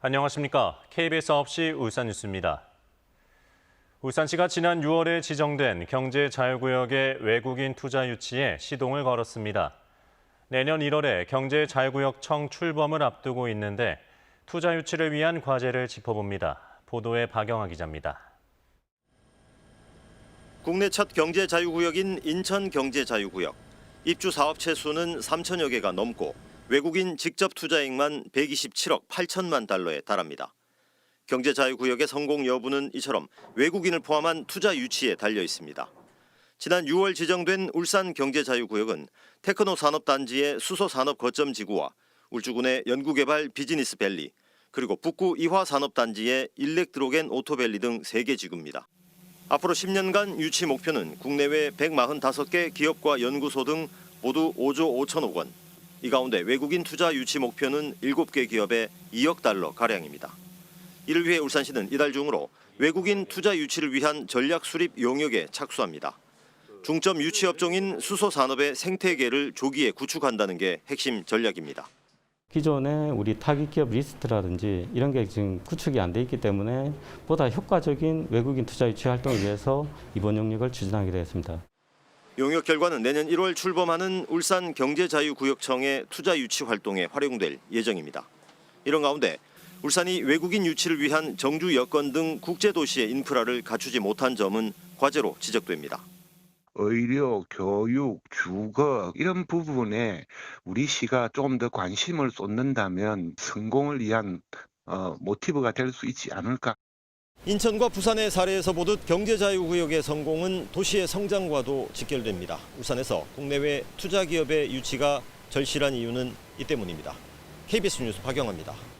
안녕하십니까. KBS 9시 울산 뉴스입니다. 울산시가 지난 6월에 지정된 경제자유구역의 외국인 투자 유치에 시동을 걸었습니다. 내년 1월에 경제자유구역청 출범을 앞두고 있는데 투자 유치를 위한 과제를 짚어봅니다. 보도에 박영아 기자입니다. 국내 첫 경제자유구역인 인천 경제자유구역. 입주 사업체 수는 3천여 개가 넘고 외국인 직접 투자액만 127억 8천만 달러에 달합니다. 경제자유구역의 성공 여부는 이처럼 외국인을 포함한 투자 유치에 달려 있습니다. 지난 6월 지정된 울산 경제자유구역은 테크노 산업단지의 수소 산업 거점 지구와 울주군의 연구개발 비즈니스 밸리 그리고 북구 이화 산업단지의 일렉드로겐 오토밸리 등 3개 지구입니다. 앞으로 10년간 유치 목표는 국내외 145개 기업과 연구소 등 모두 5조 5천억 원. 이 가운데 외국인 투자 유치 목표는 7개 기업에 2억 달러 가량입니다. 이를 위해 울산시는 이달 중으로 외국인 투자 유치를 위한 전략 수립 용역에 착수합니다. 중점 유치 업종인 수소 산업의 생태계를 조기에 구축한다는 게 핵심 전략입니다. 기존에 우리 타깃 기업 리스트라든지 이런 게 지금 구축이 안 돼 있기 때문에 보다 효과적인 외국인 투자 유치 활동을 위해서 이번 영역을 추진하게 되었습니다. 용역 결과는 내년 1월 출범하는 울산 경제자유구역청의 투자 유치 활동에 활용될 예정입니다. 이런 가운데 울산이 외국인 유치를 위한 정주 여건 등 국제 도시의 인프라를 갖추지 못한 점은 과제로 지적됩니다. 의료, 교육, 주거 이런 부분에 우리 시가 조금 더 관심을 쏟는다면 성공을 위한 어, 모티브가 될 수 있지 않을까. 인천과 부산의 사례에서 보듯 경제자유구역의 성공은 도시의 성장과도 직결됩니다. 울산에서 국내외 투자 기업의 유치가 절실한 이유는 이 때문입니다. KBS 뉴스 박영화입니다.